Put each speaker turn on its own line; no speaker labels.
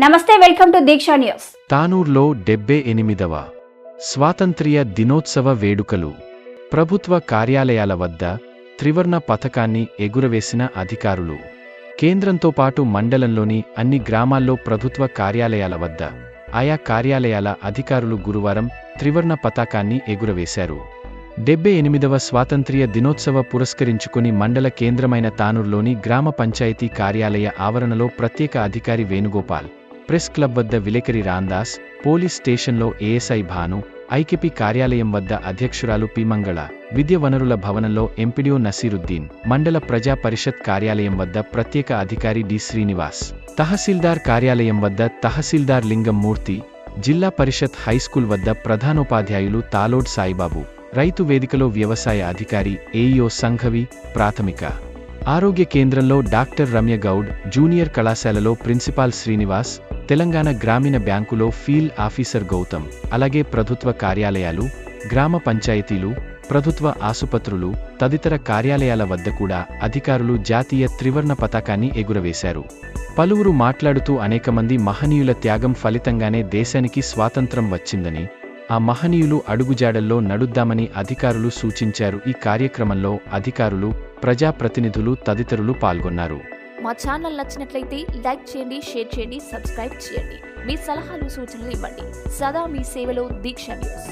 Namaste welcome to Deeksha news.
తానూర్లో డెబ్బై ఎనిమిదవ స్వాతంత్ర్య దినోత్సవ వేడుకలు. ప్రభుత్వ కార్యాలయాల వద్ద త్రివర్ణ పథకాన్ని ఎగురవేసిన అధికారులు. కేంద్రంతో పాటు మండలంలోని అన్ని గ్రామాల్లో ప్రభుత్వ కార్యాలయాల వద్ద ఆయా కార్యాలయాల అధికారులు గురువారం త్రివర్ణ పతాకాన్ని ఎగురవేశారు. డెబ్బై ఎనిమిదవ స్వాతంత్ర్య దినోత్సవ పురస్కరించుకుని మండల కేంద్రమైన తానూర్లోని గ్రామ పంచాయతీ కార్యాలయ ఆవరణలో ప్రత్యేక అధికారి వేణుగోపాల్ ప్రెస్ క్లబ్ వద్ద విలేకరి రాందాస్ పోలీస్ స్టేషన్లో ఏఎస్ఐ భాను ఐకేపీ కార్యాలయం వద్ద అధ్యక్షురాలు పిమంగళ విద్య వనరుల భవనంలో ఎంపీడీఓ నసీరుద్దీన్ మండల ప్రజా పరిషత్ కార్యాలయం వద్ద ప్రత్యేక అధికారి డి శ్రీనివాస్ తహసీల్దార్ కార్యాలయం వద్ద తహసీల్దార్ లింగం మూర్తి జిల్లా పరిషత్ హైస్కూల్ వద్ద ప్రధానోపాధ్యాయులు తాలోడ్ సాయిబాబు రైతు వేదికలో వ్యవసాయ అధికారి ఏఈఓ సంఘవి ప్రాథమిక ఆరోగ్య కేంద్రంలో డాక్టర్ రమ్య గౌడ్ జూనియర్ కళాశాలలో ప్రిన్సిపాల్ శ్రీనివాస్ తెలంగాణ గ్రామీణ బ్యాంకులో ఫీల్డ్ ఆఫీసర్ గౌతమ్ అలాగే ప్రభుత్వ కార్యాలయాలు గ్రామ పంచాయతీలు ప్రభుత్వ ఆసుపత్రులు తదితర కార్యాలయాల వద్ద కూడా అధికారులు జాతీయ త్రివర్ణ పతాకాన్ని ఎగురవేశారు. పలువురు మాట్లాడుతూ అనేక మంది మహనీయుల త్యాగం ఫలితంగానే దేశానికి స్వాతంత్రం వచ్చిందని ఆ మహనీయులు అడుగుజాడల్లో నడుద్దామని అధికారులు సూచించారు. ఈ కార్యక్రమంలో అధికారులు ప్రజాప్రతినిధులు తదితరులు పాల్గొన్నారు.
మా ఛానల్ నచ్చినట్లయితే లైక్ చేయండి షేర్ చేయండి సబ్స్క్రైబ్ చేయండి. మీ సలహాలు సూచనలు ఇవ్వండి. సదా మీ సేవలో దీక్ష న్యూస్.